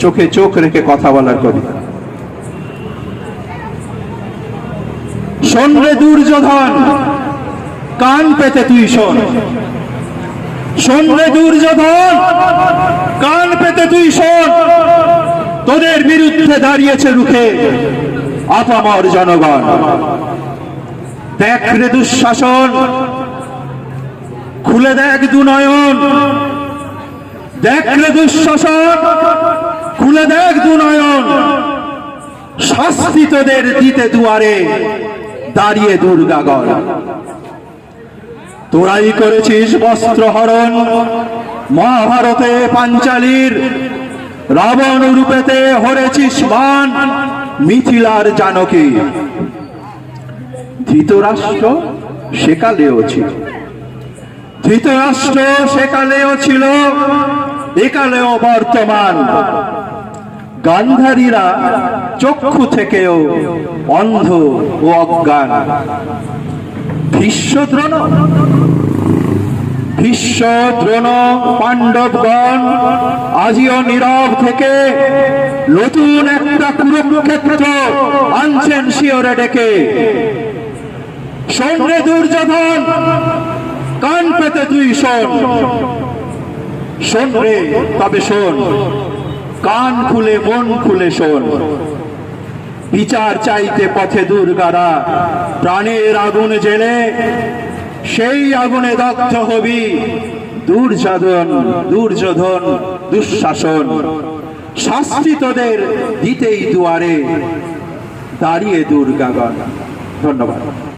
চোখে চোখ রেখে কথা বলার কবিতা শোন রে দুর্যোধন, কান পেতে তুই শোন। শোন রে দুর্যোধন, কান পেতে তুই শোন। তোদের বিরুদ্ধে দাঁড়িয়েছে রুখে আপামর জনগণ। দেখ রে দুঃশাসন, খুলে দেখ দুনয়ন। দেখ দুঃশাসন খুলে দেখ দুনয়ন শাস্তি তোদের দিতে দুয়ারে, দাঁড়িয়ে দুর্গাগণ তোরাই করেছিস বস্ত্র হরণ, মহাভারতে পাঞ্চালীর। রাবণ রূপেতে হরেছিস মান মিথিলার জানকী। ধৃতরাষ্ট্র সেকালেও ছিল। ধৃতরাষ্ট্র সেকালেও ছিল। একালেও বর্তমান গান্ধারীরা চক্ষু থেকেও অন্ধ ও অজ্ঞান। ভীষ্মদ্রোণ ভীষ্ম দ্রোণ পাণ্ডবগণ, আজিও নীরব থেকে নতুন একটা কুরুক্ষেত্র আনছেন শিওরে ডেকে। রে দুর্যোধন, কান পেতে তুই শোন শোন রে, তবে শোন। কান খুলে, মন খুলে শোন। বিচার চাইতে পথে দুর্গারা, প্রাণের আগুন জেলে, সেই আগুনে দগ্ধ হবি দুর্যোধন দুর্যোধন, দুঃশাসন। শাস্তি তোদের দিতেই দুয়ারে দাঁড়িয়ে দুর্গাগণ। ধন্যবাদ।